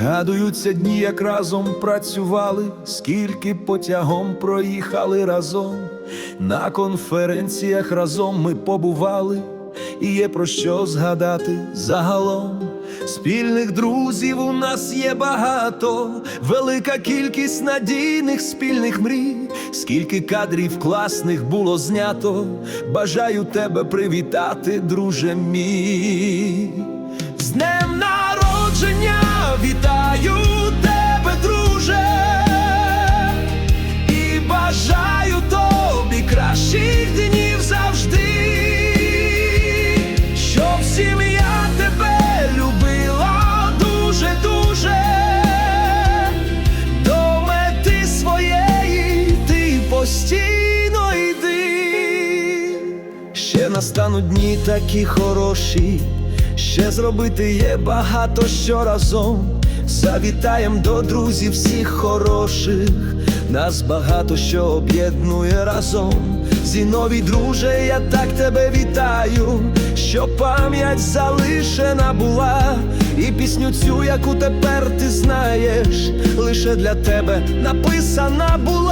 Згадуються дні, як разом працювали, скільки потягом проїхали разом. На конференціях разом ми побували, і є про що згадати загалом. Спільних друзів у нас є багато, велика кількість надійних спільних мрій, скільки кадрів класних було знято. Бажаю тебе привітати, друже мій. Ще настануть дні такі хороші, ще зробити є багато що разом. Завітаєм до друзів всіх хороших, нас багато що об'єднує разом. Зіновій друже, я так тебе вітаю, що пам'ять залишена була, і пісню цю, яку тепер ти знаєш, лише для тебе написана була.